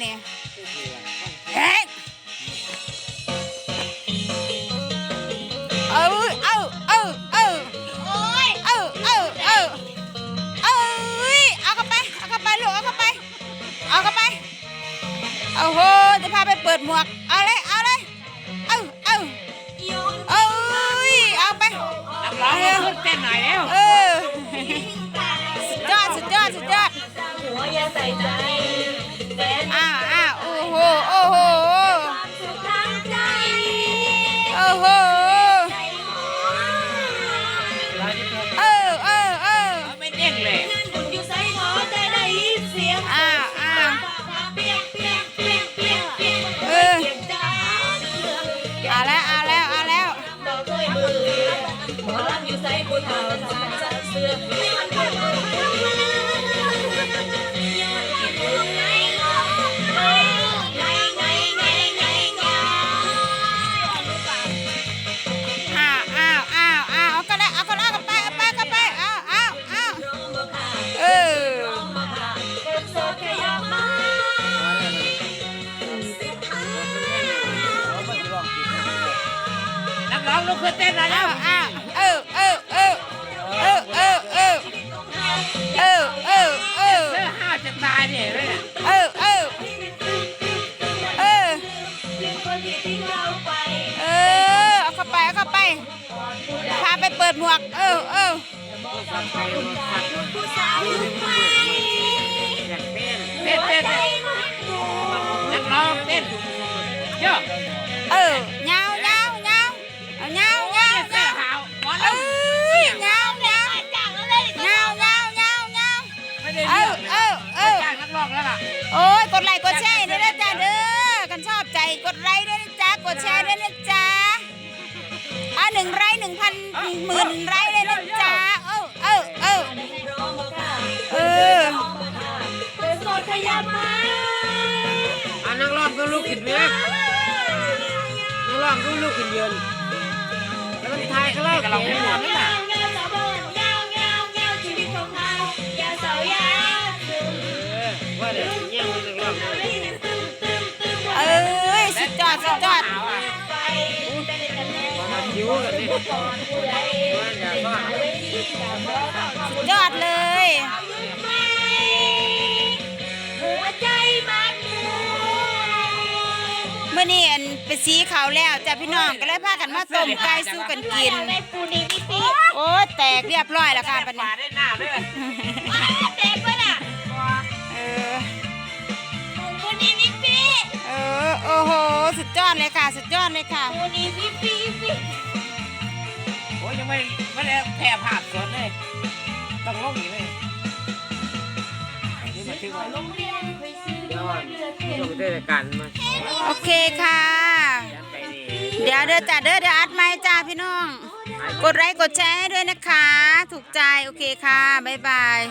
เนี่ยเฮ้ยเอาเอาเอาเอาโอ้ยเอาเอาเอาเอาเอาเข้าไปเอาเข้าไปลูกเอาเข้าไปเอาเข้าไปเอาโหจะพาไปเปิดหมวกเอาเลยเอาเลยเอาเอาเอาเอาไปนักร้องก็ขึ้นเต้นหน่อยแล้วเออสุดยอดสุดยอดสุดยอดหัวอย่าใส่ใจ หมอลำอยู่ใส่ผู้เฒ่าทำจัดเสื้อมันก็มาอย่าคิดว่าไงไงไงไงไงไงไงอ้าวอ้าวอ้าวอ้าวเอาก็ได้เอาก็ได้เอาไปเอาไปเอาไปอ้าวอ้าวอ้าวเออนักร้องลุกขึ้นเต้นหน่อยแล้อ้าวว อ้าว ดหมวก เออเออเต้นเต้นเต้นนักร้องเต้นเยอะเออเงาเงาเงาเงาเงาเงาเออเงาเงาเงาเงาเงาเงาเออเออเออนักร้องแล้วล่ะโอ้ยกดไลค์กดแชร์ด้วยนะจ๊ะเด้อกันชอบใจกดไลค์ด้วยนะจ๊ะกดแชร์ด้วยนะจ๊ะ อะหนึ่งไลค์หนึ่งพันหมื่นไลค์เลยนะจ๊ะเออเออเออเออเป็นโสดขยับมาอะนักร้องก็ลุกขึ้นเนื้อนักร้องก็ลุกขึ้นยืนแล้วมันทายก็ไล่กับเราไม่หมดนี่แหละเงาสาวบ้านเงาเงาเงาชีวิตของเราอย่าเศร้าอย่าซึมเออว่าเดี๋ยวเงี้ยมันนักร้อง มาคิ้วกันดิก่อนผู้ใดว่าอย่าว่าเวทีกับบ่ต้องสุดยอดเลยไม่หัวใจมันหมุนเมื่อนี้อันไปสีเขาวแล้วจ้ะพี่น้องก็เลยพากันมาต้มไก่สู้กันกินในปูนี่พี่ปีโอ้ยแตกเรียบร้อยแล้วค่ะปันป่านี้ได้หน้าด้วยเต็มปะน่ะเออปูนี่พี่ปีเออโอ้โหสุดยอดเลยค่ะ สุดยอดเลยค่ะปูนี่พี่ปีพี่โอ้ ยังไม่ไม่ได้แพร่ภาพสดเลย ต้องลงอีกเลยนี่มาถึงวันโรงเรียนไปซื้อเดี๋ยวเดือดเข็นลงเทศกาลมาโอเคค่ะ เดี๋ยวเดี๋ยวจัดเด้อเดี๋ยวอัดไม้จ้าพี่น้อง กดไลค์กดแชร์ให้ด้วยนะคะ ถูกใจโอเคค่ะ บ๊ายบาย